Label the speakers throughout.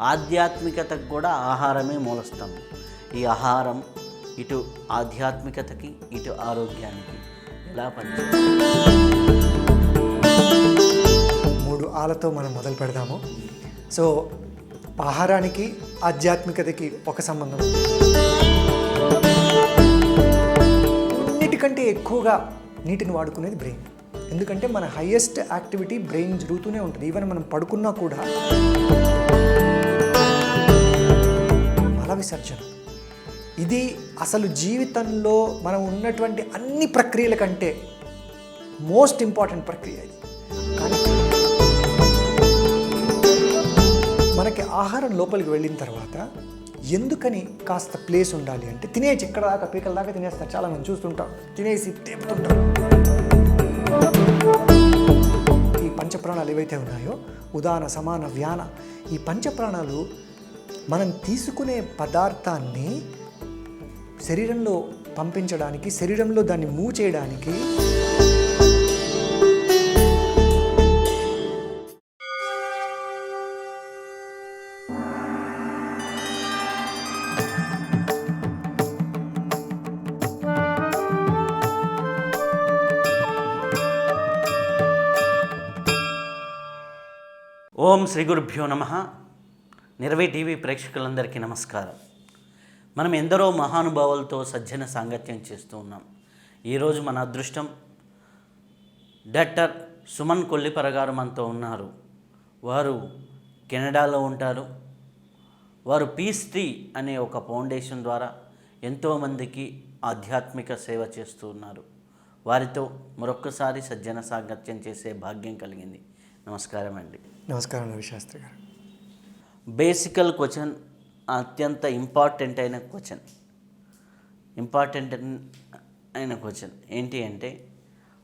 Speaker 1: ఆధ్యాత్మికతకు కూడా ఆహారమే మూలస్తంభం. ఈ ఆహారం ఇటు ఆధ్యాత్మికతకి ఇటు ఆరోగ్యానికి ఎలా పని
Speaker 2: మూడు ఆలతో మనం మొదలు పెడదాము. సో ఆహారానికి ఆధ్యాత్మికతకి ఒక సంబంధం అన్నిటికంటే ఎక్కువగా నీటిని వాడుకునేది బ్రెయిన్. ఎందుకంటే మన హైయెస్ట్ యాక్టివిటీ బ్రెయిన్ జరుగుతూనే ఉంటుంది. ఈవెన్ మనం పడుకున్నా కూడా విసర్జన. ఇది అసలు జీవితంలో మనం ఉన్నటువంటి అన్ని ప్రక్రియల కంటే మోస్ట్ ఇంపార్టెంట్ ప్రక్రియ ఇది. కానీ మనకి ఆహారం లోపలికి వెళ్ళిన తర్వాత ఎందుకని కాస్త ప్లేస్ ఉండాలి అంటే తినేసి ఇక్కడ దాకా? పీకల దాకా తినేస్తారు. చాలా మంది చూస్తుంటాం తినేసి తేపుతుంటాం ఈ పంచప్రాణాలు ఏవైతే ఉన్నాయో ఉదాహరణ సమాన వ్యాన ఈ పంచప్రాణాలు మనం తీసుకునే పదార్థాన్ని శరీరంలో పంపించడానికి శరీరంలో దాన్ని మూవ్ చేయడానికి
Speaker 1: ఓం శ్రీ గురుభ్యో నమ. నిర్వై టీవీ ప్రేక్షకులందరికీ నమస్కారం. మనం ఎందరో మహానుభావులతో సజ్జన సాంగత్యం చేస్తూ ఉన్నాం. ఈరోజు మన అదృష్టం డాక్టర్ సుమన్ కొల్లిపర గారు మనతో ఉన్నారు. వారు కెనడాలో ఉంటారు. వారు పీస్ ట్రీ అనే ఒక ఫౌండేషన్ ద్వారా ఎంతోమందికి ఆధ్యాత్మిక సేవ చేస్తూ ఉన్నారు. వారితో మరొక్కసారి సజ్జన సాంగత్యం చేసే భాగ్యం కలిగింది. నమస్కారం అండి
Speaker 2: నమస్కారం రవిశాస్త్రి గారు.
Speaker 1: బేసికల్ క్వశ్చన్ అత్యంత ఇంపార్టెంట్ అయిన క్వశ్చన్. ఇంపార్టెంట్ అయిన క్వశ్చన్ ఏంటి అంటే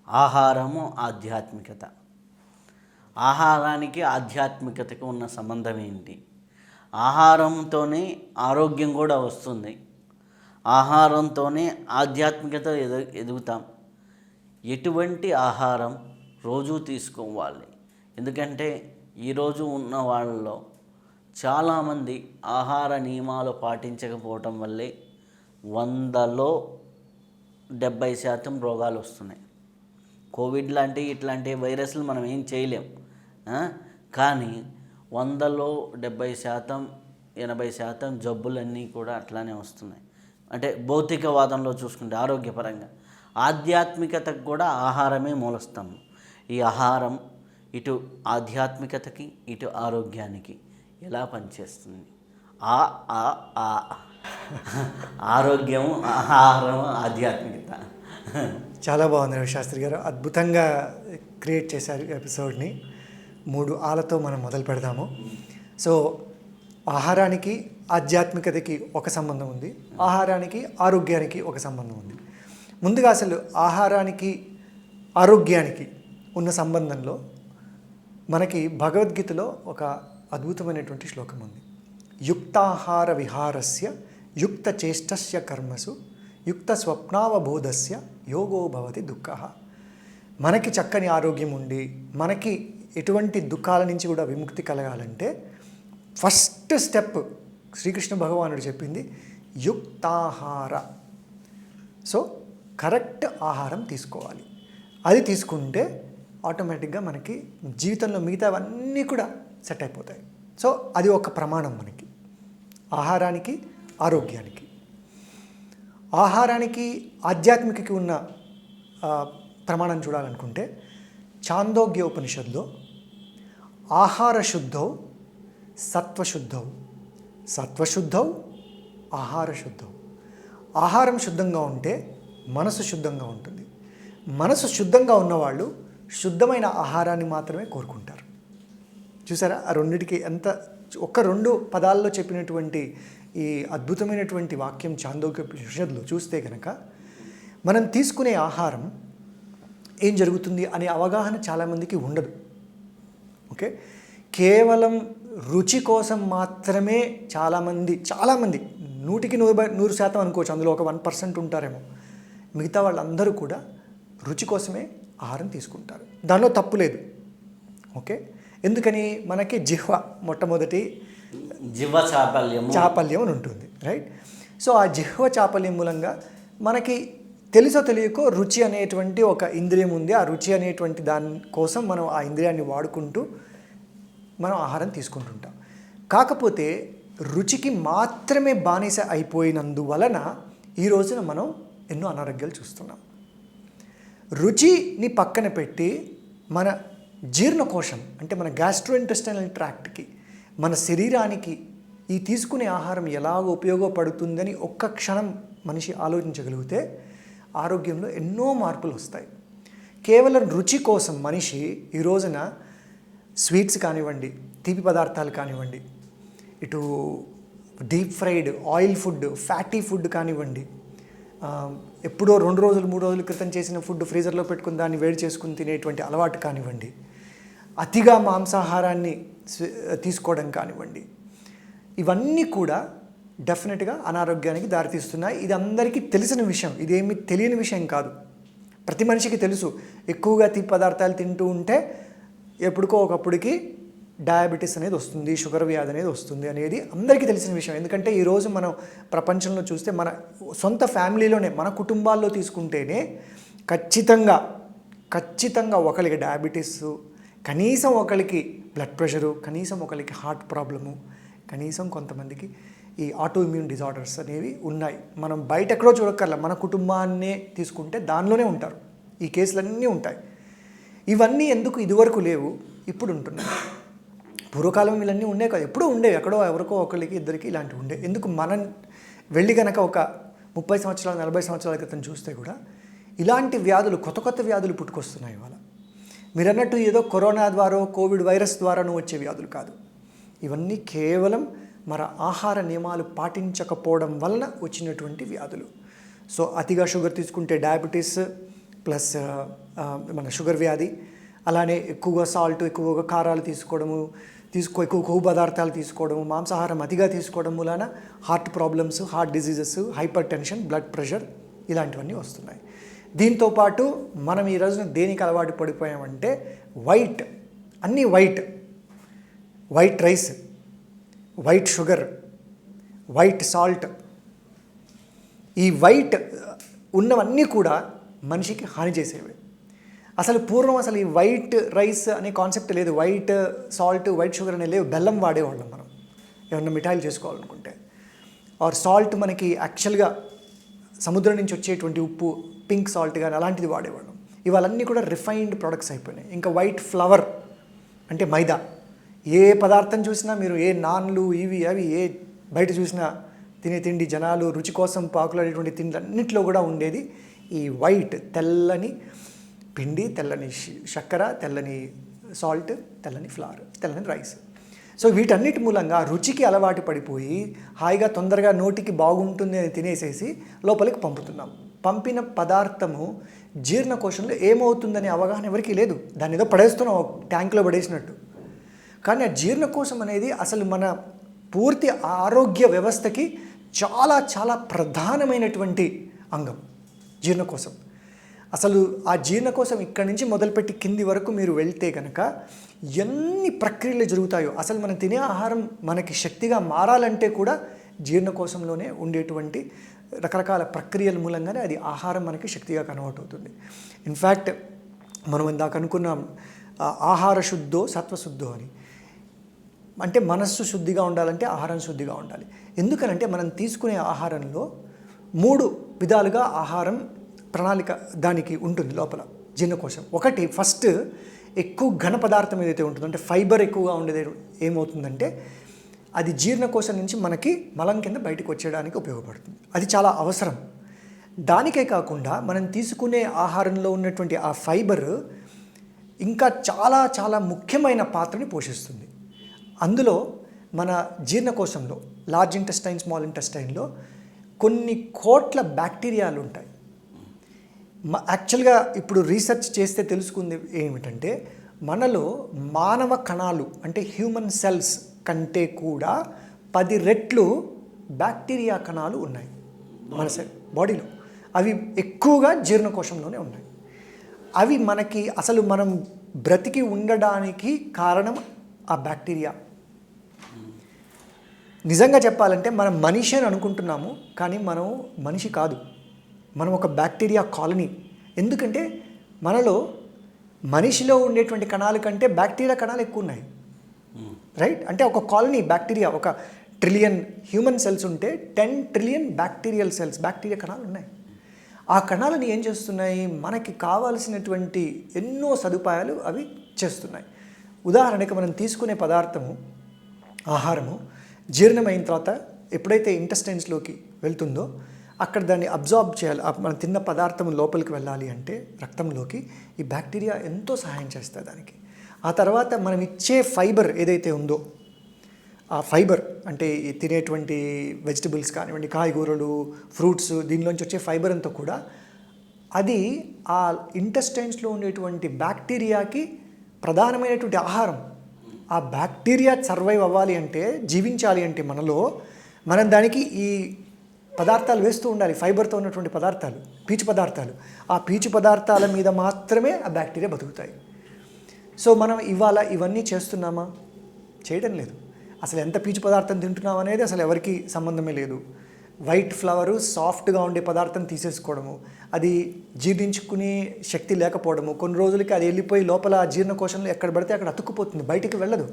Speaker 1: ఆహారము ఆధ్యాత్మికత. ఆహారానికి ఆధ్యాత్మికతకు ఉన్న సంబంధం ఏంటి? ఆహారంతోనే ఆరోగ్యం కూడా వస్తుంది. ఆహారంతోనే ఆధ్యాత్మికత ఎదు ఎదుగుతాం. ఎటువంటి ఆహారం రోజు తీసుకోవాలి. ఎందుకంటే ఈరోజు ఉన్న వాళ్ళలో చాలామంది ఆహార నియమాలు పాటించకపోవటం వల్లే వందలో డెబ్బై శాతం రోగాలు వస్తున్నాయి. కోవిడ్ లాంటి ఇట్లాంటి వైరస్లు మనం ఏం చేయలేం. కానీ వందలో డెబ్బై శాతం ఎనభై శాతం జబ్బులన్నీ కూడా అట్లానే వస్తున్నాయి. అంటే భౌతికవాదంలో చూసుకుంటే ఆరోగ్యపరంగా. ఆధ్యాత్మికతకు కూడా ఆహారమే మూలస్తాము ఈ ఆహారం ఇటు ఆధ్యాత్మికతకి ఇటు ఆరోగ్యానికి. ఎలా పనిచేస్తుంది? ఆ ఆ ఆ. ఆరోగ్యం ఆహారం ఆధ్యాత్మికత.
Speaker 2: చాలా బాగుంది రవిశాస్త్రి గారు. అద్భుతంగా క్రియేట్ చేశారు ఎపిసోడ్ని. మూడు ఆలతో మనం మొదలు పెడదాము. సో ఆహారానికి ఆధ్యాత్మికతకి ఒక సంబంధం ఉంది. ఆహారానికి ఆరోగ్యానికి ఒక సంబంధం ఉంది. ముందుగా అసలు ఆహారానికి ఆరోగ్యానికి ఉన్న సంబంధంలో మనకి భగవద్గీతలో ఒక అద్భుతమైనటువంటి శ్లోకం ఉంది. యుక్తాహార విహారస్య యుక్త చేష్టస్య కర్మసు యుక్త స్వప్నావబోధస్య యోగో భవతి దుఃఖ. మనకి చక్కని ఆరోగ్యం ఉండి మనకి ఎటువంటి దుఃఖాల నుంచి కూడా విముక్తి కలగాలంటే ఫస్ట్ స్టెప్ శ్రీకృష్ణ భగవానుడు చెప్పింది యుక్తాహార. సో కరెక్ట్ ఆహారం తీసుకోవాలి. అది తీసుకుంటే ఆటోమేటిక్గా మనకి జీవితంలో మిగతావన్నీ కూడా సెట్ అయిపోతాయి. సో అది ఒక ప్రమాణం మనకి. ఆహారానికి ఆరోగ్యానికి. ఆహారానికి ఆధ్యాత్మికకి ఉన్న ప్రమాణం చూడాలనుకుంటే చాందోగ్య ఉపనిషత్తులో ఆహార శుద్ధౌ సత్వశుద్ధౌ. సత్వశుద్ధౌ ఆహార శుద్ధౌ. ఆహారం శుద్ధంగా ఉంటే మనసు శుద్ధంగా ఉంటుంది. మనసు శుద్ధంగా ఉన్నవాళ్ళు శుద్ధమైన ఆహారాన్ని మాత్రమే కోరుకుంటారు. చూసారా? ఆ రెండిటికి ఎంత ఒక్క రెండు పదాల్లో చెప్పినటువంటి ఈ అద్భుతమైనటువంటి వాక్యం చాందోక్య ఉపనిషత్తులో చూస్తే కనుక మనం తీసుకునే ఆహారం ఏం జరుగుతుంది అనే అవగాహన చాలామందికి ఉండదు. ఓకే? కేవలం రుచి కోసం మాత్రమే చాలామంది చాలామంది నూటికి నూరు బై- నూరు శాతం అనుకోవచ్చు అందులో ఒక వన్ పర్సెంట్ ఉంటారేమో. మిగతా వాళ్ళందరూ కూడా రుచి కోసమే ఆహారం తీసుకుంటారు. దానిలో తప్పు లేదు. ఓకే? ఎందుకని మనకి జిహ్వ మొట్టమొదటి
Speaker 1: జివ్వ చాపల్యము.
Speaker 2: చాపల్యం అని ఉంటుంది రైట్ సో ఆ జిహ్వ చాపల్యం మూలంగా మనకి తెలుసో తెలియకో రుచి అనేటువంటి ఒక ఇంద్రియం ఉంది. ఆ రుచి అనేటువంటి దాని కోసం మనం ఆ ఇంద్రియాన్ని వాడుకుంటూ మనం ఆహారం తీసుకుంటుంటాం. కాకపోతే రుచికి మాత్రమే బానిస అయిపోయినందువలన ఈ రోజున మనం ఎన్నో అనారోగ్యాలు చూస్తున్నాం. రుచిని పక్కన పెట్టి మన జీర్ణకోశం అంటే మన గ్యాస్ట్రోఇంటెస్టైనల్ ట్రాక్ట్కి మన శరీరానికి ఈ తీసుకునే ఆహారం ఎలా ఉపయోగపడుతుందని ఒక్క క్షణం మనిషి ఆలోచించగలిగితే ఆరోగ్యంలో ఎన్నో మార్పులు వస్తాయి. కేవలం రుచి కోసం మనిషి ఈ రోజున స్వీట్స్ కానివ్వండి తీపి పదార్థాలు కానివ్వండి ఇటు deep fried oil food fatty food కానివ్వండి ఎప్పుడో రెండు రోజులు మూడు రోజుల క్రితం చేసిన ఫుడ్ ఫ్రీజర్లో పెట్టుకుని దాన్ని వేడి చేసుకుని తినేటువంటి అలవాటు కానివ్వండి అతిగా మాంసాహారాన్ని తీసుకోవడం కానివ్వండి. ఇవన్నీ కూడా డెఫినెట్గా అనారోగ్యానికి దారితీస్తున్నాయి. ఇది అందరికీ తెలిసిన విషయం. ఇదేమి తెలియని విషయం కాదు. ప్రతి మనిషికి తెలుసు. ఎక్కువగా తీ పదార్థాలు తింటూ ఉంటే ఎప్పుడుకో ఒకప్పటికి డయాబెటీస్ అనేది వస్తుంది షుగర్ వ్యాధి అనేది వస్తుంది అనేది అందరికీ తెలిసిన విషయం. ఎందుకంటే ఈరోజు మనం ప్రపంచంలో చూస్తే మన సొంత ఫ్యామిలీలోనే మన కుటుంబాల్లో తీసుకుంటేనే ఖచ్చితంగా ఖచ్చితంగా ఒకరికి డయాబెటీస్ కనీసం ఒకరికి బ్లడ్ ప్రెషరు కనీసం ఒకరికి హార్ట్ ప్రాబ్లము కనీసం కొంతమందికి ఈ ఆటో ఇమ్యూన్ డిజార్డర్స్ అనేవి ఉన్నాయి. మనం బయట ఎక్కడో చూడక్కర్లే మన కుటుంబాన్నే తీసుకుంటే దానిలోనే ఉంటారు. ఈ కేసులన్నీ ఉంటాయి. ఇవన్నీ ఎందుకు ఇదివరకు లేవు? ఇప్పుడు ఉంటున్నాయి. పూర్వకాలం వీళ్ళన్నీ ఉండే కదా. ఎప్పుడూ ఉండేవి. ఎక్కడో ఎవరికో ఒకరికి ఇద్దరికి ఇలాంటివి ఉండే. ఎందుకు మనం వెళ్ళి కనుక ఒక ముప్పై సంవత్సరాలు నలభై సంవత్సరాల క్రితం చూస్తే కూడా ఇలాంటి వ్యాధులు కొత్త కొత్త వ్యాధులు పుట్టుకొస్తున్నాయి వాళ్ళు మీరు అన్నట్టు ఏదో కరోనా ద్వారా కోవిడ్ వైరస్ ద్వారానూ వచ్చే వ్యాధులు కాదు. ఇవన్నీ కేవలం మన ఆహార నియమాలు పాటించకపోవడం వలన వచ్చినటువంటి వ్యాధులు. సో అతిగా షుగర్ తీసుకుంటే డయాబెటీస్ ప్లస్ మన షుగర్ వ్యాధి అలానే ఎక్కువగా సాల్ట్ ఎక్కువగా కారాలు తీసుకోవడము తీసుకో ఎక్కువ కొవ్వు పదార్థాలు తీసుకోవడము మాంసాహారం అతిగా తీసుకోవడం వలన heart problems heart diseases hypertension blood pressure ఇలాంటివన్నీ వస్తున్నాయి. దీంతో పాటు మనం ఈ రోజున దేనికి అలవాటు పడిపోయామంటే వైట్ అన్నీ white. White rice white sugar white salt. ఈ వైట్ ఉన్నవన్నీ కూడా మనిషికి హాని చేసేవి. అసలు పూర్వం అసలు ఈ వైట్ రైస్ అనే కాన్సెప్ట్ లేదు. వైట్ సాల్ట్ వైట్ షుగర్ అనే లేవు. బెల్లం వాడేవాళ్ళం మనం. ఏమన్నా మిఠాయిలు చేసుకోవాలనుకుంటే. ఆర్ సాల్ట్ మనకి యాక్చువల్గా సముద్రం నుంచి వచ్చేటువంటి ఉప్పు పింక్ సాల్ట్ కానీ అలాంటిది వాడేవాళ్ళం. ఇవాళన్నీ కూడా రిఫైన్డ్ ప్రొడక్ట్స్ అయిపోయినాయి. ఇంకా వైట్ ఫ్లవర్ అంటే మైదా. ఏ పదార్థం చూసినా మీరు ఏ నాన్లు ఇవి అవి ఏ బయట చూసినా తినే తిండి జనాలు రుచి కోసం పాకులాడేటువంటి తిండ్లన్నింటిలో కూడా ఉండేది ఈ వైట్ తెల్లని పిండి తెల్లని చక్కెర తెల్లని సాల్ట్ తెల్లని ఫ్లవర్ తెల్లని రైస్. సో వీటన్నిటి మూలంగా రుచికి అలవాటు పడిపోయి హాయిగా తొందరగా నోటికి బాగుంటుంది అని తినేసేసి లోపలికి పంపుతున్నాం. పంపిన పదార్థము జీర్ణకోశంలో ఏమవుతుందనే అవగాహన ఎవరికీ లేదు. దాని ఏదో పడేస్తున్నాం ట్యాంక్లో పడేసినట్టు. కానీ ఆ జీర్ణకోశం అనేది అసలు మన పూర్తి ఆరోగ్య వ్యవస్థకి చాలా చాలా ప్రధానమైనటువంటి అంగం జీర్ణకోశం. అసలు ఆ జీర్ణకోశం ఇక్కడి నుంచి మొదలుపెట్టి కింది వరకు మీరు వెళ్తే కనుక ఎన్ని ప్రక్రియలు జరుగుతాయో అసలు మనం తినే ఆహారం మనకి శక్తిగా మారాలంటే కూడా జీర్ణకోశంలోనే ఉండేటువంటి రకరకాల ప్రక్రియల మూలంగానే అది ఆహారం మనకి శక్తిగా కన్వర్ట్ అవుతుంది ఇన్ఫ్యాక్ట్ మనం ఇందాక అనుకున్నాం ఆహార శుద్ధో సత్వశుద్ధో అని. అంటే మనస్సు శుద్ధిగా ఉండాలంటే ఆహారం శుద్ధిగా ఉండాలి. ఎందుకనంటే మనం తీసుకునే ఆహారంలో మూడు విధాలుగా ఆహారం ప్రణాళిక దానికి ఉంటుంది లోపల జీర్ణకోశం ఒకటి ఫస్ట్ ఎక్కువ ఘన పదార్థం ఏదైతే ఉంటుందో అంటే ఫైబర్ ఎక్కువగా ఉండేది ఏమవుతుందంటే అది జీర్ణకోశం నుంచి మనకి మలం కింద బయటకు వచ్చేయడానికి ఉపయోగపడుతుంది. అది చాలా అవసరం. దానికే కాకుండా మనం తీసుకునే ఆహారంలో ఉన్నటువంటి ఆ ఫైబర్ ఇంకా చాలా చాలా ముఖ్యమైన పాత్రని పోషిస్తుంది. అందులో మన జీర్ణకోశంలో లార్జ్ ఇంటెస్టైన్ స్మాల్ ఇంటెస్టైన్లో కొన్ని కోట్ల బ్యాక్టీరియాలు ఉంటాయి. యాక్చువల్గా ఇప్పుడు రీసెర్చ్ చేస్తే తెలుసుకుంది ఏమిటంటే మనలో మానవ కణాలు అంటే హ్యూమన్ సెల్స్ కంటే కూడా పది రెట్లు బ్యాక్టీరియా కణాలు ఉన్నాయి మన బాడీలో. అవి ఎక్కువగా జీర్ణకోశంలోనే ఉన్నాయి. అవి మనకి అసలు మనం బ్రతికి ఉండడానికి కారణం ఆ బ్యాక్టీరియా. నిజంగా చెప్పాలంటే మనం మనిషి అని అనుకుంటున్నాము కానీ మనం మనిషి కాదు. మనం ఒక బ్యాక్టీరియా కాలనీ. ఎందుకంటే మనలో మనిషిలో ఉండేటువంటి కణాల కంటే బ్యాక్టీరియా కణాలు ఎక్కువ ఉన్నాయి. రైట్ అంటే ఒక కాలనీ బ్యాక్టీరియా ఒక ట్రిలియన్ హ్యూమన్ సెల్స్ ఉంటే ten trillion bacterial cells bacteria కణాలు ఉన్నాయి. ఆ కణాలని ఏం చేస్తున్నాయి? మనకి కావాల్సినటువంటి ఎన్నో సదుపాయాలు అవి చేస్తున్నాయి. ఉదాహరణకి మనం తీసుకునే పదార్థము ఆహారము జీర్ణమైన తర్వాత ఎప్పుడైతే ఇంటెస్టైన్స్లోకి వెళ్తుందో అక్కడ దాన్ని అబ్జార్బ్ చేయాలి. మనం తిన్న పదార్థం లోపలికి వెళ్ళాలి అంటే రక్తంలోకి ఈ బ్యాక్టీరియా ఎంతో సహాయం చేస్తాయి దానికి. ఆ తర్వాత మనం ఇచ్చే ఫైబర్ ఏదైతే ఉందో ఆ ఫైబర్ అంటే తినేటువంటి వెజిటబుల్స్ కానివ్వండి కాయగూరలు ఫ్రూట్స్ దీనిలోంచి వచ్చే ఫైబర్ అంతా కూడా అది ఆ ఇంటెస్టైన్స్లో ఉండేటువంటి బ్యాక్టీరియాకి ప్రధానమైనటువంటి ఆహారం. ఆ బ్యాక్టీరియా సర్వైవ్ అవ్వాలి అంటే జీవించాలి అంటే మనలో మనం దానికి ఈ పదార్థాలు వేస్తూ ఉండాలి ఫైబర్తో ఉన్నటువంటి పదార్థాలు పీచు పదార్థాలు. ఆ పీచు పదార్థాల మీద మాత్రమే ఆ బ్యాక్టీరియా బతుకుతాయి. సో మనం ఇవాళ ఇవన్నీ చేస్తున్నామా? చేయడం లేదు. అసలు ఎంత పీచు పదార్థం తింటున్నాం అనేది అసలు ఎవరికి సంబంధమే లేదు. వైట్ ఫ్లవరు సాఫ్ట్గా ఉండే పదార్థం తీసేసుకోవడము అది జీర్ణించుకునే శక్తి లేకపోవడము కొన్ని రోజులకి అది వెళ్ళిపోయి లోపల ఆ జీర్ణకోశంలో ఎక్కడ పడితే అక్కడ అతుక్కుపోతుంది బయటికి వెళ్ళదు.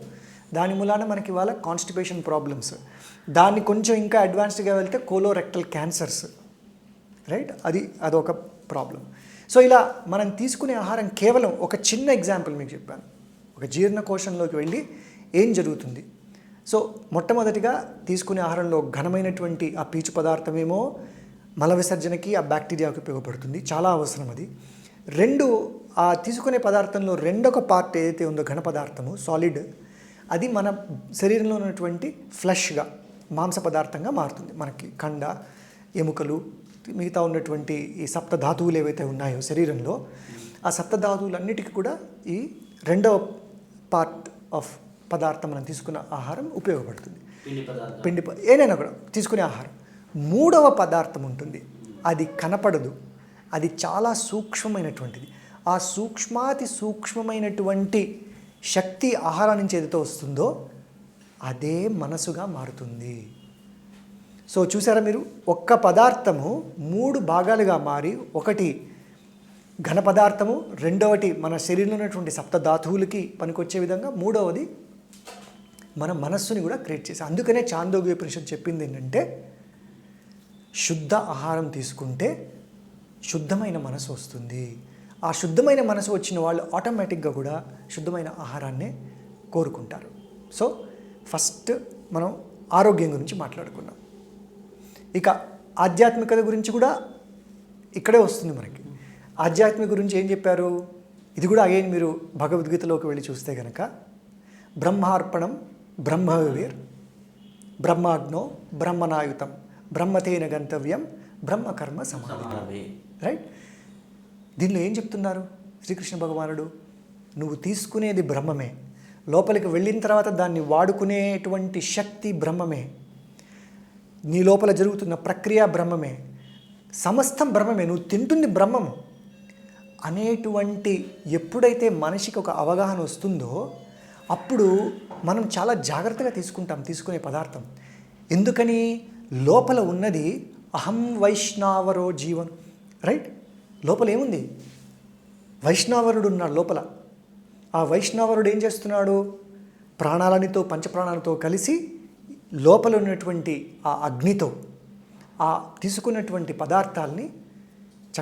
Speaker 2: దాని మూలాన మనకి ఇవాళ కాన్స్టిపేషన్ ప్రాబ్లమ్స్ దాన్ని కొంచెం ఇంకా అడ్వాన్స్డ్గా వెళ్తే కోలోరెక్టల్ క్యాన్సర్స్ రైట్ అది అదొక ప్రాబ్లం సో ఇలా మనం తీసుకునే ఆహారం కేవలం ఒక చిన్న ఎగ్జాంపుల్ మీకు చెప్పాను. ఒక జీర్ణకోశంలోకి వెళ్ళి ఏం జరుగుతుంది? సో మొట్టమొదటిగా తీసుకునే ఆహారంలో ఘనమైనటువంటి ఆ పీచు పదార్థమేమో మల విసర్జనకి ఆ బ్యాక్టీరియాకి ఉపయోగపడుతుంది. చాలా అవసరం అది. రెండు ఆ తీసుకునే పదార్థంలో రెండొక పార్ట్ ఏదైతే ఉందో ఘన పదార్థము సాలిడ్ అది మన శరీరంలో ఉన్నటువంటి ఫ్లష్గా మాంస పదార్థంగా మారుతుంది. మనకి కండ ఎముకలు మిగతా ఉన్నటువంటి ఈ సప్త ధాతువులు ఏవైతే ఉన్నాయో శరీరంలో ఆ సప్త ధాతువులన్నిటికీ కూడా ఈ రెండవ పార్ట్ ఆఫ్ పదార్థం మనం తీసుకున్న ఆహారం ఉపయోగపడుతుంది.
Speaker 1: పిండి
Speaker 2: ఏదైనా కూడా తీసుకునే ఆహారం. మూడవ పదార్థం ఉంటుంది. అది కనపడదు. అది చాలా సూక్ష్మమైనటువంటిది. ఆ సూక్ష్మాతి సూక్ష్మమైనటువంటి శక్తి ఆహారం నుంచి ఏదైతే వస్తుందో అదే మనసుగా మారుతుంది. సో చూసారా మీరు? ఒక్క పదార్థము మూడు భాగాలుగా మారి ఒకటి ఘన పదార్థము రెండవటి మన శరీరంలో ఉన్నటువంటి సప్త ధాతువులకి పనికొచ్చే విధంగా మూడవది మన మనస్సుని కూడా క్రియేట్ చేసి. అందుకనే చాందోగ్య పరిషత్ చెప్పింది ఏంటంటే శుద్ధ ఆహారం తీసుకుంటే శుద్ధమైన మనసు వస్తుంది. ఆ శుద్ధమైన మనసు వచ్చిన వాళ్ళు ఆటోమేటిక్గా కూడా శుద్ధమైన ఆహారాన్నే కోరుకుంటారు. సో ఫస్ట్ మనం ఆరోగ్యం గురించి మాట్లాడుకున్నాం ఇక ఆధ్యాత్మికత గురించి కూడా ఇక్కడే వస్తుంది మనకి. ఆధ్యాత్మిక గురించి ఏం చెప్పారు? ఇది కూడా అగైన్ మీరు భగవద్గీతలోకి వెళ్ళి చూస్తే కనుక బ్రహ్మార్పణం బ్రహ్మవివేర్ బ్రహ్మాగ్నో బ్రహ్మనాయుతం బ్రహ్మతేన గంతవ్యం బ్రహ్మకర్మ సమాధి
Speaker 1: సమాధి.
Speaker 2: రైట్ దీనిలో ఏం చెప్తున్నారు శ్రీకృష్ణ భగవానుడు? నువ్వు తీసుకునేది బ్రహ్మమే లోపలికి వెళ్ళిన తర్వాత దాన్ని వాడుకునేటువంటి శక్తి బ్రహ్మమే. నీ లోపల జరుగుతున్న ప్రక్రియ బ్రహ్మమే. సమస్తం బ్రహ్మమే. నువ్వు తింటుంది బ్రహ్మము అనేటువంటి ఎప్పుడైతే మనిషికి ఒక అవగాహన వస్తుందో అప్పుడు మనం చాలా జాగ్రత్తగా తీసుకుంటాం తీసుకునే పదార్థం. ఎందుకని? లోపల ఉన్నది అహం వైష్ణావరో జీవన్ రైట్? లోపల ఏముంది? వైష్ణావరుడు ఉన్నాడు లోపల. ఆ వైష్ణావరుడు ఏం చేస్తున్నాడు? ప్రాణాలనితో పంచప్రాణాలతో కలిసి లోపల ఉన్నటువంటి ఆ అగ్నితో ఆ తీసుకున్నటువంటి పదార్థాల్ని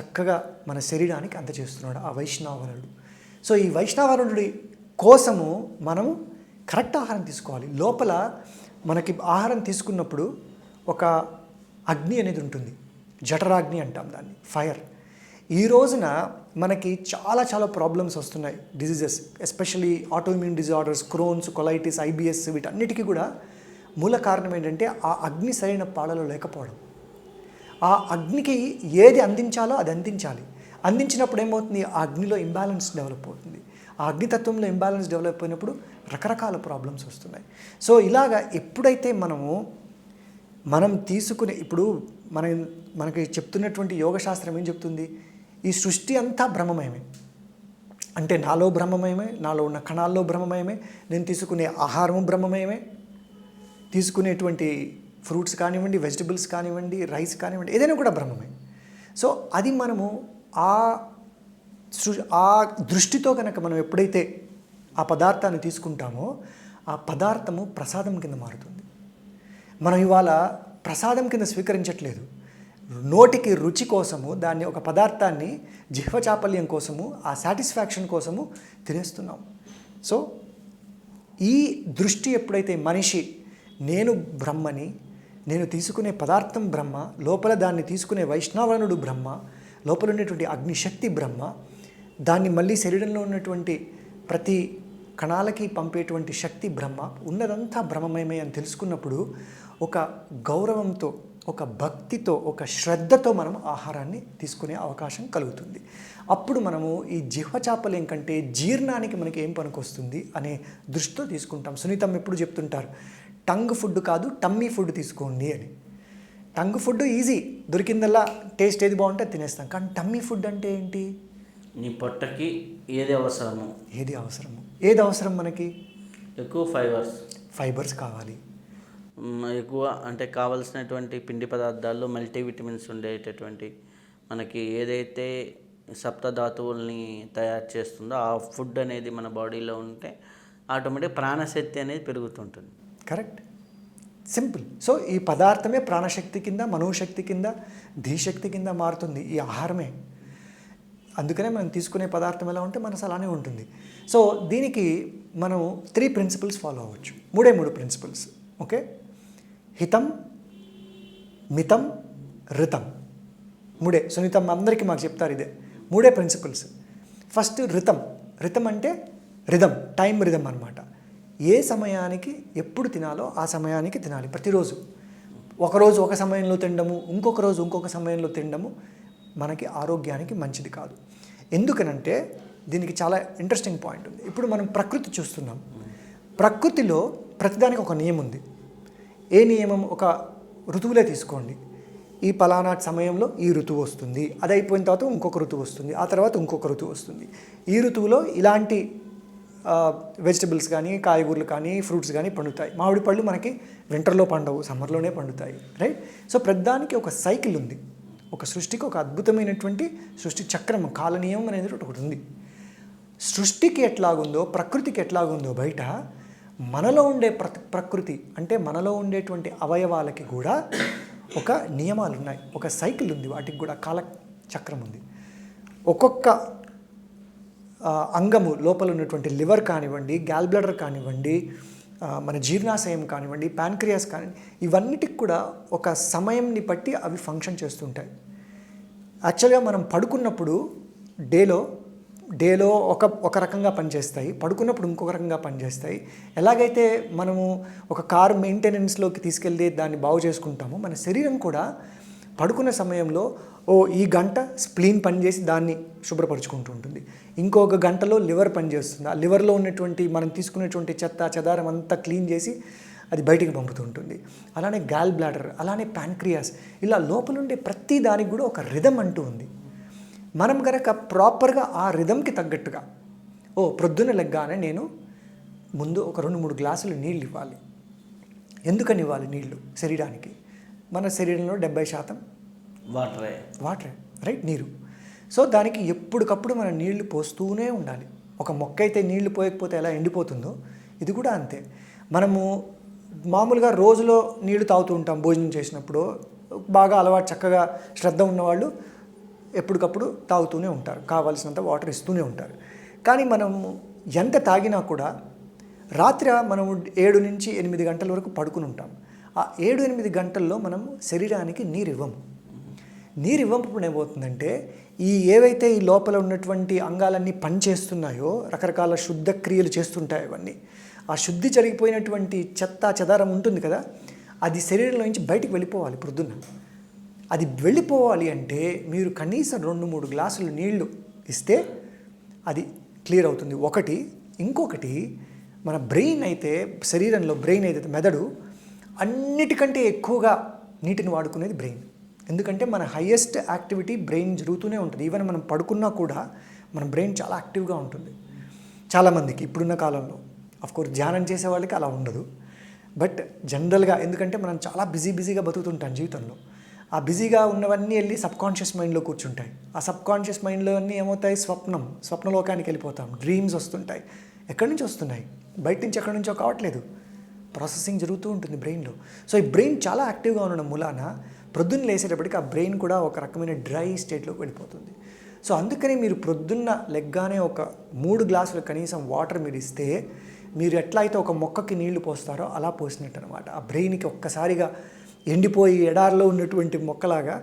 Speaker 2: చక్కగా మన శరీరానికి అందజేస్తున్నాడు ఆ వైష్ణవరుడు సో ఈ వైష్ణవరుడి కోసము మనము కరెక్ట్ ఆహారం తీసుకోవాలి. లోపల మనకి ఆహారం తీసుకున్నప్పుడు ఒక అగ్ని అనేది ఉంటుంది. జఠరాగ్ని అంటాం దాన్ని ఫైర్. ఈ రోజున మనకి చాలా చాలా ప్రాబ్లమ్స్ వస్తున్నాయి. Diseases especially autoimmune disorders Crohn's colitis IBS వీటన్నిటికీ కూడా మూల కారణం ఏంటంటే ఆ అగ్ని సరైన పాడలో లేకపోవడం. ఆ అగ్నికి ఏది అందించాలో అది అందించాలి. అందించినప్పుడు ఏమవుతుంది? ఆ అగ్నిలో ఇంబ్యాలెన్స్ డెవలప్ అవుతుంది. ఆ అగ్నితత్వంలో ఇంబ్యాలెన్స్ డెవలప్ అయినప్పుడు రకరకాల ప్రాబ్లమ్స్ వస్తున్నాయి. సో ఇలాగా ఎప్పుడైతే మనము మనం తీసుకునే ఇప్పుడు మన మనకి చెప్తున్నటువంటి యోగశాస్త్రం ఏం చెప్తుంది? ఈ సృష్టి అంతా భ్రమమయమే అంటే నాలో భ్రమమయమే నాలో ఉన్న కణాల్లో భ్రమమయమే నేను తీసుకునే ఆహారము భ్రమమయమే తీసుకునేటువంటి ఫ్రూట్స్ కానివ్వండి వెజిటబుల్స్ కానివ్వండి రైస్ కానివ్వండి ఏదైనా కూడా బ్రహ్మమే. సో అది మనము ఆ ఆ దృష్టితో కనుక మనం ఎప్పుడైతే ఆ పదార్థాన్ని తీసుకుంటామో ఆ పదార్థము ప్రసాదం కింద మారుతుంది. మనం ఇవాళ ప్రసాదం కింద స్వీకరించట్లేదు. నోటికి రుచి కోసము దాన్ని ఒక పదార్థాన్ని జిహ్వ చాపల్యం కోసము ఆ సాటిస్ఫాక్షన్ కోసము తినేస్తున్నాం. సో ఈ దృష్టి ఎప్పుడైతే మనిషి నేను బ్రహ్మని నేను తీసుకునే పదార్థం బ్రహ్మ లోపల దాన్ని తీసుకునే వైష్ణవనుడు బ్రహ్మ లోపల ఉన్నటువంటి అగ్నిశక్తి బ్రహ్మ దాన్ని మళ్ళీ శరీరంలో ఉన్నటువంటి ప్రతి కణాలకి పంపేటువంటి శక్తి బ్రహ్మ ఉన్నదంతా బ్రహ్మమయమే అని తెలుసుకున్నప్పుడు ఒక గౌరవంతో ఒక భక్తితో ఒక శ్రద్ధతో మనం ఆహారాన్ని తీసుకునే అవకాశం కలుగుతుంది. అప్పుడు మనము ఈ జిహ్వచాపలేం కంటే జీర్ణానికి మనకి ఏం పనికొస్తుంది అనే దృష్టితో తీసుకుంటాం. సునీతం ఎప్పుడు చెప్తుంటారు టంగ్ ఫుడ్ కాదు టమ్మీ ఫుడ్ తీసుకోండి అని. టంగ్ ఫుడ్ ఈజీ దొరికిందల్లా టేస్ట్ ఏది బాగుంటే తినేస్తాం. కానీ టమ్మీ ఫుడ్ అంటే ఏంటి?
Speaker 1: నీ పొట్టకి ఏది అవసరమో?
Speaker 2: ఏది అవసరము? ఏది అవసరం మనకి?
Speaker 1: ఎక్కువ ఫైబర్స్.
Speaker 2: ఫైబర్స్ కావాలి.
Speaker 1: ఎక్కువ అంటే కావలసినటువంటి పిండి పదార్థాల్లో మల్టీ విటమిన్స్ ఉండేటటువంటి మనకి ఏదైతే సప్తధాతువుల్ని తయారు చేస్తుందో ఆ ఫుడ్ అనేది మన బాడీలో ఉంటే ఆటోమేటిక్ ప్రాణశక్తి అనేది పెరుగుతుంటుంది.
Speaker 2: కరెక్ట్. సింపుల్. సో ఈ పదార్థమే ప్రాణశక్తి కింద మనోశక్తి కింద ధీశక్తి కింద మారుతుంది ఈ ఆహారమే. అందుకనే మనం తీసుకునే పదార్థం ఎలా ఉంటే మనసు అలానే ఉంటుంది. సో దీనికి మనం త్రీ ప్రిన్సిపల్స్ ఫాలో అవ్వచ్చు. మూడే మూడు ప్రిన్సిపల్స్ ఓకే? హితం మితం రితం. మూడే. సునీతం అందరికీ మాకు చెప్తారు ఇదే. మూడే ప్రిన్సిపల్స్ ఫస్ట్ రితం. రితం అంటే రిధం. టైం రిధం అనమాట ఏ సమయానికి ఎప్పుడు తినాలో ఆ సమయానికి తినాలి ప్రతిరోజు. ఒకరోజు ఒక సమయంలో తినడము ఇంకొక రోజు ఇంకొక సమయంలో తినడము మనకి ఆరోగ్యానికి మంచిది కాదు. ఎందుకనంటే దీనికి చాలా ఇంట్రెస్టింగ్ పాయింట్ ఉంది. ఇప్పుడు మనం ప్రకృతి చూస్తున్నాం. ప్రకృతిలో ప్రతిదానికి ఒక నియమం ఉంది. ఏ నియమం? ఒక ఋతువులే తీసుకోండి. ఈ పలానా సమయంలో ఈ ఋతువు వస్తుంది. అది అయిపోయిన తర్వాత ఇంకొక ఋతువు వస్తుంది. ఆ తర్వాత ఇంకొక ఋతువు వస్తుంది. ఈ ఋతువులో ఇలాంటి వెజిటబుల్స్ కానీ కాయగూరలు కానీ ఫ్రూట్స్ కానీ పండుతాయి. మామిడి పళ్ళు మనకి వింటర్లో పండవు సమ్మర్లోనే పండుతాయి రైట్ సో ప్రతిదానికి ఒక సైకిల్ ఉంది. ఒక సృష్టికి ఒక అద్భుతమైనటువంటి సృష్టి చక్రం కాలనీయం అనేది ఒకటి ఉంది. సృష్టికి ఎట్లాగుందో ప్రకృతికి ఎట్లాగుందో బయట మనలో ఉండే ప్ర ప్రకృతి అంటే మనలో ఉండేటువంటి అవయవాలకి కూడా ఒక నియమాలు ఉన్నాయి ఒక సైకిల్ ఉంది వాటికి కూడా కాల చక్రం ఉంది. ఒక్కొక్క అంగము లోపల ఉన్నటువంటి లివర్ కానివ్వండి గ్యాల్ బ్లడర్ కానివ్వండి మన జీర్ణాశయం కానివ్వండి ప్యాన్క్రియాస్ కానివ్వండి ఇవన్నిటికి కూడా ఒక సమయంని బట్టి అవి ఫంక్షన్ చేస్తుంటాయి యాక్చువల్గా మనం పడుకున్నప్పుడు డేలో డేలో ఒక ఒక రకంగా పనిచేస్తాయి పడుకున్నప్పుడు ఇంకొక రకంగా పనిచేస్తాయి. ఎలాగైతే మనము ఒక కారు మెయింటెనెన్స్లోకి తీసుకెళ్ళి దాన్ని బాగు చేసుకుంటామో మన శరీరం కూడా పడుకున్న సమయంలో ఓ ఈ గంట స్ప్లీన్ పనిచేసి దాన్ని శుభ్రపరుచుకుంటూ ఉంటుంది. ఇంకొక గంటలో లివర్ పనిచేస్తుంది? ఆ లివర్లో ఉన్నటువంటి మనం తీసుకునేటువంటి చెత్త చెదారం అంతా క్లీన్ చేసి అది బయటికి పంపుతుంటుంది అలానే గాల్ బ్లాడర్ అలానే ప్యాన్క్రియాస్ ఇలా లోపల ఉండే ప్రతి దానికి కూడా ఒక రిధం అంటూ ఉంది. మనం కనుక ప్రాపర్గా ఆ రిధంకి తగ్గట్టుగా ఓ ప్రొద్దున లెగ్గానే నేను ముందు ఒక రెండు మూడు గ్లాసులు నీళ్ళు ఇవ్వాలి. ఎందుకని ఇవ్వాలి నీళ్ళు శరీరానికి? మన శరీరంలో డెబ్బై శాతం
Speaker 1: వాటరే.
Speaker 2: Water right? నీరు. సో దానికి ఎప్పటికప్పుడు మనం నీళ్ళు పోస్తూనే ఉండాలి. ఒక మొక్క అయితే నీళ్ళు పోయకపోతే ఎలా ఎండిపోతుందో ఇది కూడా అంతే. మనము మామూలుగా రోజులో నీళ్ళు తాగుతూ ఉంటాం భోజనం చేసినప్పుడు. బాగా అలవాటు చక్కగా శ్రద్ధ ఉన్నవాళ్ళు ఎప్పటికప్పుడు తాగుతూనే ఉంటారు. కావాల్సినంత వాటర్ ఇస్తూనే ఉంటారు. కానీ మనము ఎంత తాగినా కూడా రాత్రి మనము ఏడు నుంచి ఎనిమిది గంటల వరకు పడుకుని ఉంటాం. ఆ ఏడు ఎనిమిది గంటల్లో మనం శరీరానికి నీరు ఇవ్వము నీరు ఇవ్వప్పుడు ఏమవుతుందంటే ఈ ఏవైతే ఈ లోపల ఉన్నటువంటి అంగాలన్నీ పనిచేస్తున్నాయో రకరకాల శుద్ధ క్రియలు చేస్తుంటాయి అవన్నీ. ఆ శుద్ధి జరిగిపోయినటువంటి చెత్త చెదారం ఉంటుంది కదా అది శరీరంలో నుంచి బయటికి వెళ్ళిపోవాలి ప్రొద్దున అది వెళ్ళిపోవాలి అంటే మీరు కనీసం రెండు మూడు గ్లాసులు నీళ్ళు ఇస్తే అది క్లియర్ అవుతుంది. ఒకటి ఇంకొకటి మన బ్రెయిన్ అయితే శరీరంలో బ్రెయిన్ అయితే మెదడు అన్నిటికంటే ఎక్కువగా నీటిని వాడుకునేది బ్రెయిన్. ఎందుకంటే మన హయ్యెస్ట్ యాక్టివిటీ బ్రెయిన్ జరుగుతూనే ఉంటుంది. ఈవెన్ మనం పడుకున్నా కూడా మన బ్రెయిన్ చాలా యాక్టివ్గా ఉంటుంది. చాలామందికి ఇప్పుడున్న కాలంలో. కోర్స్ ధ్యానం చేసే వాళ్ళకి అలా ఉండదు. బట్ జనరల్గా ఎందుకంటే మనం చాలా బిజీ బిజీగా బతుకుతుంటాం జీవితంలో. ఆ బిజీగా ఉన్నవన్నీ వెళ్ళి సబ్కాన్షియస్ మైండ్లో కూర్చుంటాయి. ఆ సబ్కాన్షియస్ మైండ్లో అన్నీ ఏమవుతాయి? స్వప్నం. స్వప్నలోకానికి వెళ్ళిపోతాం. డ్రీమ్స్ వస్తుంటాయి. ఎక్కడి నుంచి వస్తున్నాయి? బయట నుంచి ఎక్కడి నుంచో కావట్లేదు. ప్రాసెసింగ్ జరుగుతూ ఉంటుంది బ్రెయిన్లో. సో ఈ బ్రెయిన్ చాలా యాక్టివ్గా ఉండడం మూలాన ప్రొద్దున్న లేసేటప్పటికి ఆ బ్రెయిన్ కూడా ఒక రకమైన డ్రై స్టేట్లోకి వెళ్ళిపోతుంది. సో అందుకని మీరు ప్రొద్దున్న లెగ్గానే ఒక మూడు గ్లాసులు కనీసం వాటర్ మీరు ఇస్తే మీరు ఎట్లా అయితే ఒక మొక్కకి నీళ్ళు పోస్తారో అలా పోసినట్టు అనమాట ఆ బ్రెయిన్కి ఒక్కసారిగా ఎండిపోయి ఎడారిలో ఉన్నటువంటి మొక్కలాగా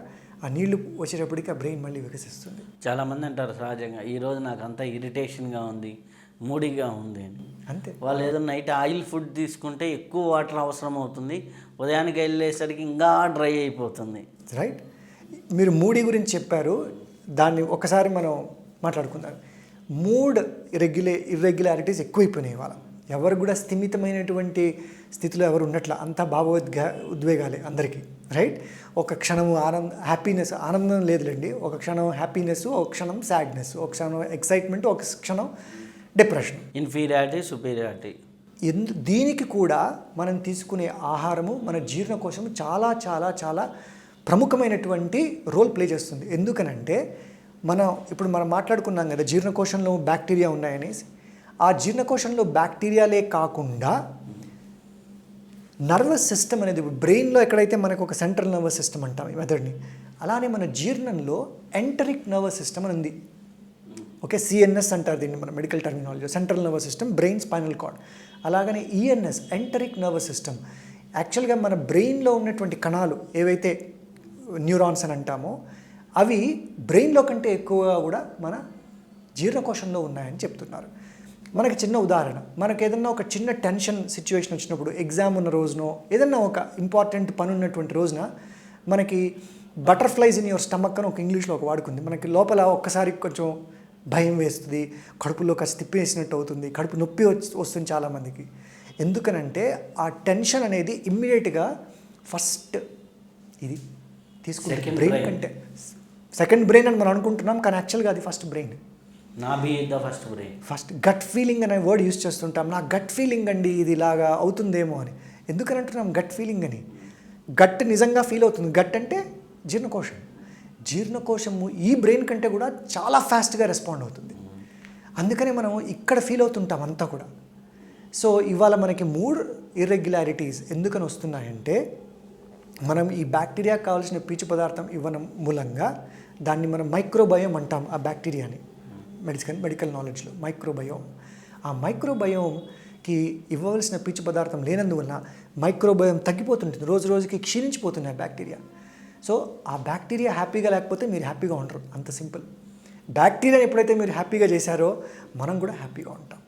Speaker 2: ఆ నీళ్ళు వచ్చేటప్పటికి ఆ బ్రెయిన్ మళ్ళీ వికసిస్తుంది.
Speaker 1: చాలామంది అంటారు సహజంగా ఈరోజు నాకు అంతా ఇరిటేషన్గా ఉంది మూడీగా ఉంది అని.
Speaker 2: అంతే.
Speaker 1: వాళ్ళు ఏదో నైట్ ఆయిల్ ఫుడ్ తీసుకుంటే ఎక్కువ వాటర్ అవసరం అవుతుంది ఉదయానికి వెళ్ళేసరికి ఇంకా డ్రై అయిపోతుంది.
Speaker 2: రైట్. మీరు మూడి గురించి చెప్పారు. దాన్ని ఒకసారి మనం మాట్లాడుకుందాం. మూడ్ ఇరెగ్యులే ఇర్రెగ్యులారిటీస్ ఎక్కువైపోయినాయి ఇవాళ. ఎవరు కూడా స్థిమితమైనటువంటి స్థితిలో ఎవరు ఉన్నట్ల అంతా భావోద్గా ఉద్వేగాలే అందరికీ. రైట్? ఒక క్షణం ఆనంద హ్యాపీనెస్ ఆనందం లేదులేండి. ఒక క్షణం హ్యాపీనెస్ ఒక క్షణం సాడ్నెస్ ఒక క్షణం ఎక్సైట్మెంట్ ఒక క్షణం డిప్రెషన్.
Speaker 1: Inferiority superiority.
Speaker 2: ఎందు దీనికి కూడా మనం తీసుకునే ఆహారము మన జీర్ణకోశము చాలా చాలా చాలా ప్రముఖమైనటువంటి రోల్ ప్లే చేస్తుంది. ఎందుకనంటే మనం ఇప్పుడు మనం మాట్లాడుకున్నాం కదా జీర్ణకోశంలో బ్యాక్టీరియా ఉన్నాయనేసి. ఆ జీర్ణకోశంలో బ్యాక్టీరియాలే కాకుండా నర్వస్ సిస్టమ్ అనేది బ్రెయిన్లో ఎక్కడైతే మనకు ఒక సెంట్రల్ నర్వస్ సిస్టమ్ అంటాం ఈ మెథడ్ని అలానే మన జీర్ణంలో ఎంటరిక్ నర్వస్ సిస్టమ్ అని ఉంది. ఓకే సిఎన్ఎస్ అంటారు దీన్ని మన medical terminology central nervous system brain spinal cord అలాగనే ఈఎన్ఎస్ ఎంటరిక్ నర్వస్ సిస్టమ్ యాక్చువల్గా మన బ్రెయిన్లో ఉన్నటువంటి కణాలు ఏవైతే న్యూరాన్స్ అని అంటామో అవి బ్రెయిన్లో కంటే ఎక్కువగా కూడా మన జీర్ణకోశంలో ఉన్నాయని చెప్తున్నారు. మనకి చిన్న ఉదాహరణ మనకి ఏదన్నా ఒక చిన్న టెన్షన్ సిచ్యువేషన్ వచ్చినప్పుడు ఎగ్జామ్ ఉన్న రోజునో ఏదన్నా ఒక ఇంపార్టెంట్ పని ఉన్నటువంటి రోజున మనకి బటర్ఫ్లైస్ ఇన్ యువర్ స్టమక్ అని ఒక ఇంగ్లీష్లో ఒక వాడుకుంది మనకి లోపల ఒక్కసారి కొంచెం భయం వేస్తుంది కడుపులో కాస్త తిప్పేసినట్టు అవుతుంది కడుపు నొప్పి వచ్చి వస్తుంది చాలామందికి. ఎందుకనంటే ఆ టెన్షన్ అనేది ఇమ్మీడియట్గా ఫస్ట్ ఇది తీసుకుంటే బ్రెయిన్. కంటే సెకండ్ బ్రెయిన్ అని మనం అనుకుంటున్నాం కానీ యాక్చువల్గా అది first brain
Speaker 1: first brain
Speaker 2: first gut feeling అనే వర్డ్ యూస్ చేస్తుంటాం. నా గట్ ఫీలింగ్ అండి ఇది ఇలాగా అవుతుందేమో అని. ఎందుకని అంటున్నాం? గట్ ఫీలింగ్ అని. గట్ నిజంగా ఫీల్ అవుతుంది. గట్ అంటే జీర్ణకోశం. జీర్ణకోశము ఈ బ్రెయిన్ కంటే కూడా చాలా ఫాస్ట్గా రెస్పాండ్ అవుతుంది. అందుకనే మనం ఇక్కడ ఫీల్ అవుతుంటాం అంతా కూడా. సో ఇవాళ మనకి మూడు ఇర్రెగ్యులారిటీస్ ఎందుకని వస్తున్నాయంటే మనం ఈ బ్యాక్టీరియా కావాల్సిన పీచు పదార్థం ఇవ్వడం మూలంగా దాన్ని మనం మైక్రోబయోమ్ అంటాం ఆ బ్యాక్టీరియాని మెడిసిన్ మెడికల్ నాలెడ్జ్లో మైక్రోబయోమ్ ఆ మైక్రోబయోమ్కి ఇవ్వవలసిన పీచు పదార్థం లేనందువల్ల మైక్రోబయోమ్ తగ్గిపోతుంటుంది. రోజు రోజుకి క్షీణించిపోతున్నాయి ఆ బ్యాక్టీరియా సో ఆ బ్యాక్టీరియా హ్యాపీగా లేకపోతే మీరు హ్యాపీగా ఉండరు. అంత సింపుల్. బ్యాక్టీరియాని ఎప్పుడైతే మీరు హ్యాపీగా చేశారో మనం కూడా హ్యాపీగా ఉంటాం.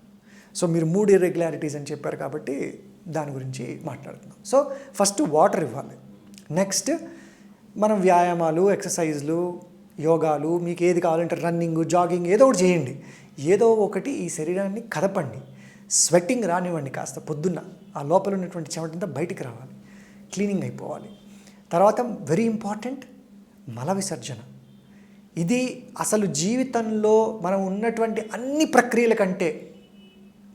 Speaker 2: సో మీరు మూడు ఇర్రెగ్యులారిటీస్ అని చెప్పారు కాబట్టి దాని గురించి మాట్లాడుతున్నాం. సో ఫస్ట్ వాటర్ ఇవ్వాలి. నెక్స్ట్ మనం వ్యాయామాలు ఎక్సర్సైజ్లు యోగాలు మీకు ఏది కావాలంటే రన్నింగ్ జాగింగ్ ఏదో ఒకటి చేయండి. ఏదో ఒకటి ఈ శరీరాన్ని కదపండి. స్వెట్టింగ్ రానివ్వండి కాస్త పొద్దున్న. ఆ లోపల ఉన్నటువంటి చెమటంతా బయటికి రావాలి. క్లీనింగ్ అయిపోవాలి. తర్వాత వెరీ ఇంపార్టెంట్ మల విసర్జన. ఇది అసలు జీవితంలో మనం ఉన్నటువంటి అన్ని ప్రక్రియల కంటే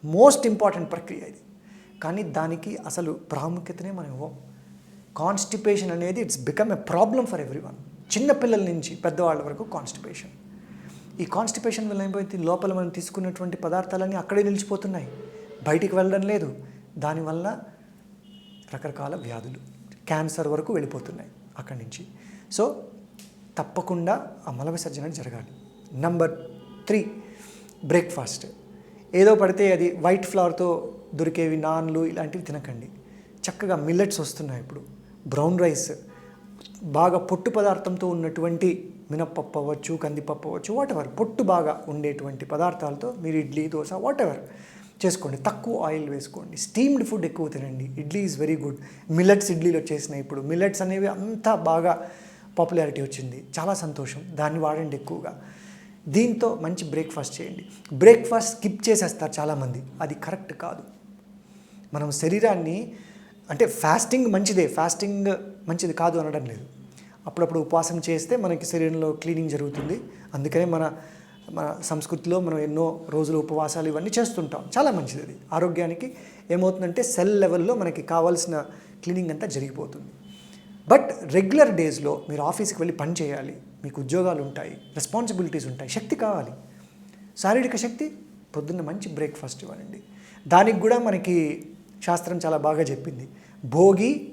Speaker 2: మోస్ట్ ఇంపార్టెంట్ ప్రక్రియ ఇది. కానీ దానికి అసలు ప్రాముఖ్యతనే మనం ఇవ్వం. కాన్స్టిపేషన్ అనేది it's become a problem for everyone చిన్నపిల్లల నుంచి పెద్దవాళ్ళ వరకు కాన్స్టిపేషన్ ఈ కాన్స్టిపేషన్ వల్ల ఏమైపోయింది లోపల మనం తీసుకున్నటువంటి పదార్థాలన్నీ అక్కడే నిలిచిపోతున్నాయి. బయటికి వెళ్ళడం లేదు. దానివల్ల రకరకాల వ్యాధులు. క్యాన్సర్ వరకు వెళ్ళిపోతున్నాయి అక్కడి నుంచి. సో తప్పకుండా ఆ మల విసర్జన జరగాలి. నంబర్ త్రీ బ్రేక్ఫాస్ట్ ఏదో పడితే అది వైట్ ఫ్లవర్తో దొరికేవి నాన్లు ఇలాంటివి తినకండి. చక్కగా మిల్లెట్స్ వస్తున్నాయి ఇప్పుడు. బ్రౌన్ రైస్ బాగా పొట్టు పదార్థంతో ఉన్నటువంటి మినప్పప్పు అవ్వచ్చు కందిపప్పు అవ్వచ్చు వాట్ ఎవర్ పొట్టు బాగా ఉండేటువంటి పదార్థాలతో మీరు ఇడ్లీ దోశ వాట్ ఎవర్ చేసుకోండి. తక్కువ ఆయిల్ వేసుకోండి. స్టీమ్డ్ ఫుడ్ ఎక్కువ తినండి. Idli is very good millets ఇడ్లీలో చేసిన ఇప్పుడు మిల్లెట్స్ అనేవి అంతా బాగా పాపులారిటీ వచ్చింది. చాలా సంతోషం. దాన్ని వాడండి ఎక్కువగా. దీంతో మంచి బ్రేక్ఫాస్ట్ చేయండి. బ్రేక్ఫాస్ట్ స్కిప్ చేసేస్తారు చాలామంది. అది కరెక్ట్ కాదు. మనం శరీరాన్ని అంటే ఫాస్టింగ్ మంచిదే. ఫాస్టింగ్ మంచిది కాదు అనడం లేదు. అప్పుడప్పుడు ఉపవాసం చేస్తే మనకి శరీరంలో క్లీనింగ్ జరుగుతుంది. అందుకనే మన మన సంస్కృతిలో మనం ఎన్నో రోజులు ఉపవాసాలు ఇవన్నీ చేస్తుంటాం. చాలా మంచిది అది. ఆరోగ్యానికి ఏమవుతుందంటే సెల్ లెవెల్లో మనకి కావాల్సిన క్లీనింగ్ అంతా జరిగిపోతుంది. బట్ రెగ్యులర్ డేస్లో మీరు ఆఫీస్కి వెళ్ళి పని చేయాలి. మీకు ఉద్యోగాలు ఉంటాయి. రెస్పాన్సిబిలిటీస్ ఉంటాయి. శక్తి కావాలి. శారీరక శక్తి? పొద్దున్న మంచి బ్రేక్ఫాస్ట్ ఇవ్వాలండి. దానికి కూడా మనకి శాస్త్రం చాలా బాగా చెప్పింది. భోగి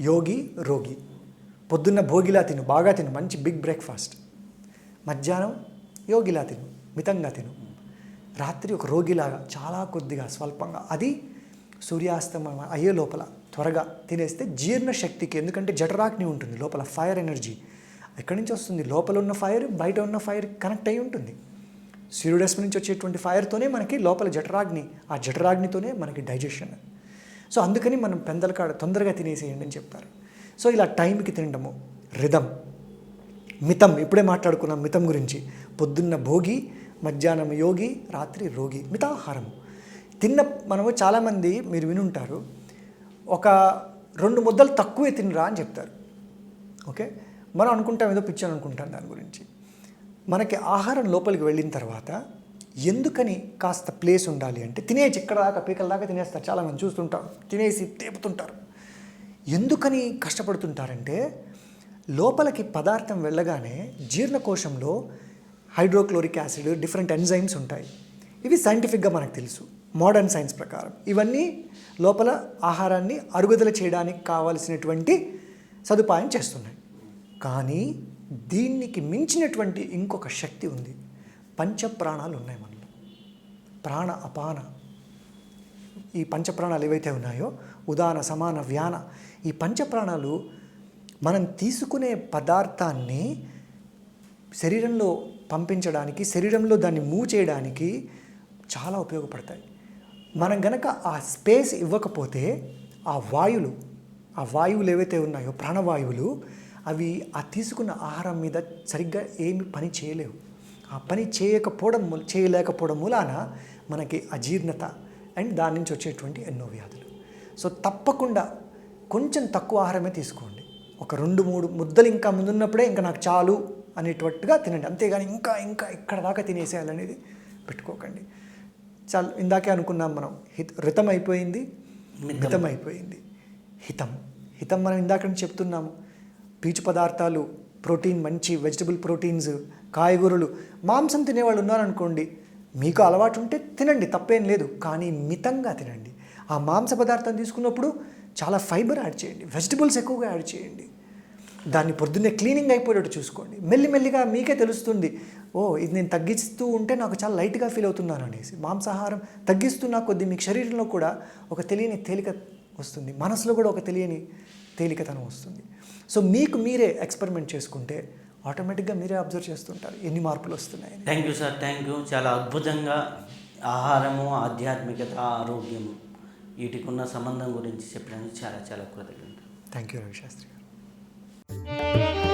Speaker 2: యోగి రోగి. పొద్దున్న భోగిలా తిను బాగా తిను మంచి బిగ్ బ్రేక్ఫాస్ట్. మధ్యాహ్నం యోగిలా తిను మితంగా తిను. రాత్రి ఒక రోగిలాగా చాలా కొద్దిగా స్వల్పంగా అది సూర్యాస్తమయం అయ్యే లోపల త్వరగా తినేస్తే జీర్ణశక్తికి ఎందుకంటే జఠరాగ్ని ఉంటుంది లోపల ఫైర్ ఎనర్జీ. ఎక్కడి నుంచి వస్తుంది? లోపల ఉన్న ఫైర్ బయట ఉన్న ఫైర్ కనెక్ట్ అయి ఉంటుంది. సూర్యుడస్మ నుంచి వచ్చేటువంటి ఫైర్తోనే మనకి లోపల జఠరాగ్ని ఆ జఠరాగ్నితోనే మనకి డైజెషన్. సో అందుకని మనం పెందల కాడ తొందరగా తినేసేయండి అని చెప్పారు సో ఇలా టైంకి తినడము రిధం మితం ఇప్పుడే మాట్లాడుకున్నాం మితం గురించి. పొద్దున్న భోగి మధ్యాహ్నం యోగి రాత్రి రోగి మితాహారం తిన్న మనము చాలామంది మీరు వినుంటారు ఒక రెండు ముద్దలు తక్కువే తినరా అని చెప్తారు. ఓకే? మనం అనుకుంటాం ఏదో పిచ్చాను అని అనుకుంటాం దాని గురించి. మనకి ఆహారం లోపలికి వెళ్ళిన తర్వాత ఎందుకని కాస్త ప్లేస్ ఉండాలి అంటే తినేసి ఇక్కడ దాకా పీకల దాకా తినేస్తారు చాలామంది చూస్తుంటాం తినేసి తేపుతుంటారు. ఎందుకని కష్టపడుతుంటారంటే లోపలికి పదార్థం వెళ్ళగానే జీర్ణకోశంలో హైడ్రోక్లోరిక్ యాసిడ్ డిఫరెంట్ ఎంజైమ్స్ ఉంటాయి. ఇవి సైంటిఫిక్గా మనకు తెలుసు. మోడర్న్ సైన్స్ ప్రకారం. ఇవన్నీ లోపల ఆహారాన్ని అరుగుదల చేయడానికి కావలసినటువంటి సదుపాయం చేస్తున్నాయి. కానీ దీనికి మించినటువంటి ఇంకొక శక్తి ఉంది. పంచప్రాణాలు ఉన్నాయి మనలో. ప్రాణ అపాన. ఈ పంచప్రాణాలు ఏవైతే ఉన్నాయో ఉదాన సమాన వ్యాన ఈ పంచప్రాణాలు మనం తీసుకునే పదార్థాన్ని శరీరంలో పంపించడానికి శరీరంలో దాన్ని మూవ్ చేయడానికి చాలా ఉపయోగపడతాయి. మనం గనక ఆ స్పేస్ ఇవ్వకపోతే ఆ వాయువులు ఆ వాయువులు ఏవైతే ఉన్నాయో ప్రాణవాయువులు అవి ఆ తీసుకున్న ఆహారం మీద సరిగ్గా ఏమి పని చేయలేవు. ఆ పని చేయకపోవడం చేయలేకపోవడం మూలాన మనకి అజీర్ణత అండ్ దాని నుంచి వచ్చేటువంటి ఎన్నో వ్యాధులు. సో తప్పకుండా కొంచెం తక్కువ ఆహారమే తీసుకోండి. ఒక రెండు మూడు ముద్దలు ఇంకా ముందున్నప్పుడే ఇంకా నాకు చాలు అనేటట్టుగా తినండి. అంతేగాని ఇంకా ఇంకా ఇక్కడ దాకా తినేసేయాలనేది పెట్టుకోకండి. చాలా ఇందాకే అనుకున్నాం మనం హిత రితం అయిపోయింది మితం. అయిపోయింది. హితం. హితం మనం ఇందాక నుంచి చెప్తున్నాము. పీచు పదార్థాలు ప్రోటీన్ మంచి వెజిటబుల్ ప్రోటీన్స్ కాయగూరలు మాంసం తినేవాళ్ళు ఉన్నారనుకోండి మీకు అలవాటు ఉంటే తినండి తప్పేం లేదు. కానీ మితంగా తినండి. ఆ మాంస పదార్థం తీసుకున్నప్పుడు చాలా ఫైబర్ యాడ్ చేయండి. వెజిటబుల్స్ ఎక్కువగా యాడ్ చేయండి. దాన్ని పొద్దున్నే క్లీనింగ్ అయిపోయేటట్టు చూసుకోండి. మెల్లిమెల్లిగా మీకే తెలుస్తుంది ఓ ఇది నేను తగ్గిస్తూ ఉంటే నాకు చాలా లైట్గా ఫీల్ అవుతున్నాను అనేసి. మాంసాహారం తగ్గిస్తున్న కొద్దీ మీకు శరీరంలో కూడా ఒక తెలియని తేలిక వస్తుంది. మనసులో కూడా ఒక తెలియని తేలికతనం వస్తుంది. సో మీకు మీరే ఎక్స్పెరిమెంట్ చేసుకుంటే ఆటోమేటిక్గా మీరే అబ్జర్వ్ చేస్తుంటారు ఎన్ని మార్పులు వస్తున్నాయని.
Speaker 1: Thank you sir thank you. చాలా అద్భుతంగా ఆహారము ఆధ్యాత్మికత ఆరోగ్యము వీటికున్న సంబంధం గురించి చెప్పినందుకు చాలా చాలా కృతజ్ఞత
Speaker 2: థ్యాంక్ యూ రవిశాస్త్రి. Música